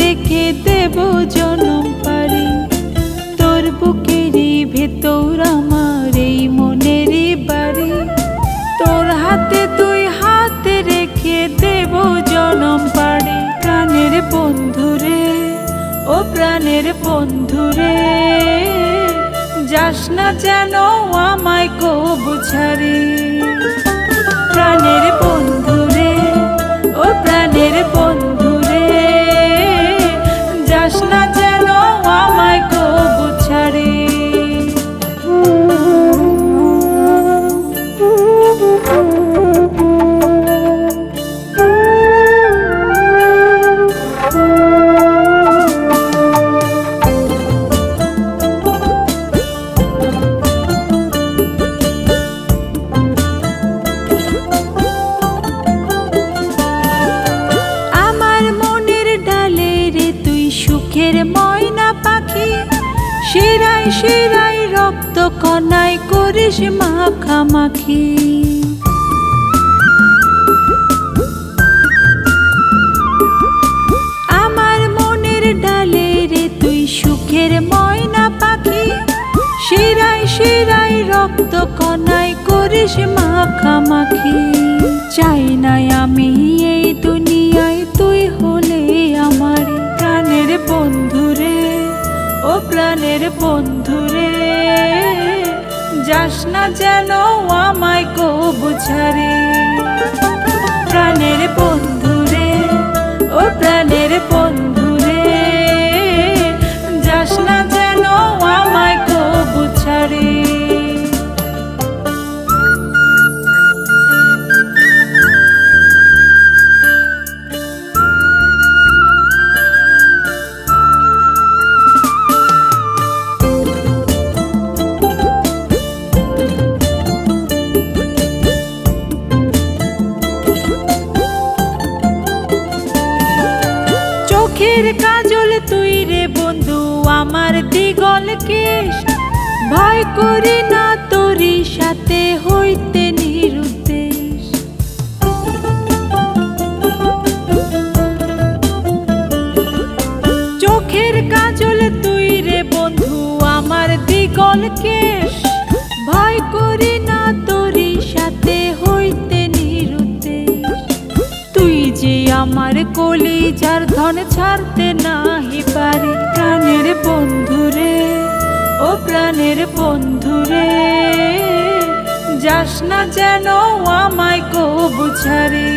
রেখে দেব জনম পারি। তোর বুকেরই ভেতর আমার এই মনেরই বাড়ি। তোর হাতে তুই হাতে রেখে দেব জনম পারি। প্রাণের বন্ধুরে ও প্রাণের বন্ধুরে যাস না যেন আমায় কবু ছাড়ি। প্রাণের শিরায় রক্ত কনায় করিস মাখামাখি। আমার মনের ডালে রে তুই সুখের ময়না পাখি। শিরায় শিরায় রক্ত কনায় করিস মাখামাখি। চাই নাই আমি যাস না যেন আমায় কবু ছাড়ে। প্রাণের বন্ধুরে কাজল তুই রে বন্ধু, আমার দিগল কেশ। ভয় করি না তোরই সাথে হইতে নিরুদ্দেশ। চোখের কাজল তুই রে বন্ধু, আমার দিগল কেশ। কলি যার ধন ছাড়তে নাহি পারে। প্রাণের বন্ধুরে ও প্রাণের বন্ধুরে যাস না যেন আমায় কবু ছাড়ে।